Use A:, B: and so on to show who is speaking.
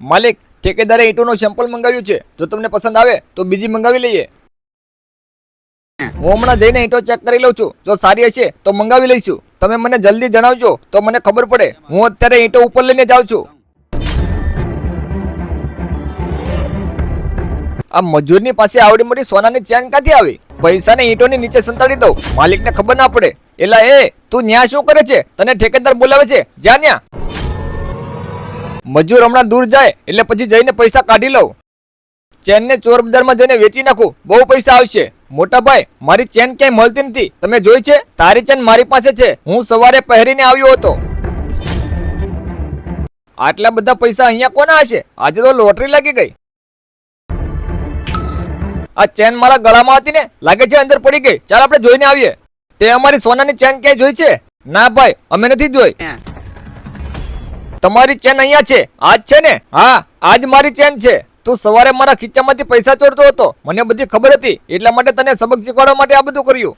A: માલિક ઠેકેદારે ઈંટોનું સેમ્પલ મંગાવ્યું છે. જો તમને પસંદ આવે, તો બીજી મંગાવી લઈએ. હું હમણાં જઈને ઈંટો ચેક કરી લઉં છું. જો સારી હશે, તો મંગાવી લઈશું. તમે મને જલ્દી જણાવજો, તો મને ખબર પડે. હું અત્યારે ઈંટો ઉપર લઈને જાઉં છું. આ મજૂરની પાસે આવડી મોટી સોનાની ચેન ક્યાંથી આવી? પૈસાને ઈંટોની નીચે સંતાડી દઉં. માલિકને ખબર ના પડે. એલા, એ, તું ન્યા શું કરે છે? તને ઠેકેદાર બોલાવે છે? જ્યાં ન્યા. મજૂર હમણાં દૂર જાય એટલે પછી જઈને પૈસા કાઢી લઉં. ચેનને ચોર બજારમાં જઈને વેચી નાખું. બહુ પૈસા આવશે. મોટા ભાઈ, મારી ચેન ક્યાંય મળતી નથી. તમે જોઈ છે, તારી ચેન મારી પાસે છે. હું સવારે પહેરીને આવ્યો હતો. આટલા બધા પૈસા અહીંયા કોના હશે? આજે તો લોટરી લાગી ગઈ. આ ચેન મારા ગળામાં હતી ને, લાગે છે અંદર પડી ગઈ. ચાલ આપણે જોઈને આવીએ. તે અમારી સોનાની ચેન ક્યાંય જોઈ છે? ના ભાઈ, અમે નથી જોઈ. તમારી ચેન અહીંયા છે. આજ છે ને? હા, આજ મારી ચેન છે. તું સવારે મારા ખીચામાંથી પૈસા ચોરતો હતો. મને બધી ખબર હતી. એટલા માટે તને સબક શીખવાડવા માટે આ બધું કર્યું.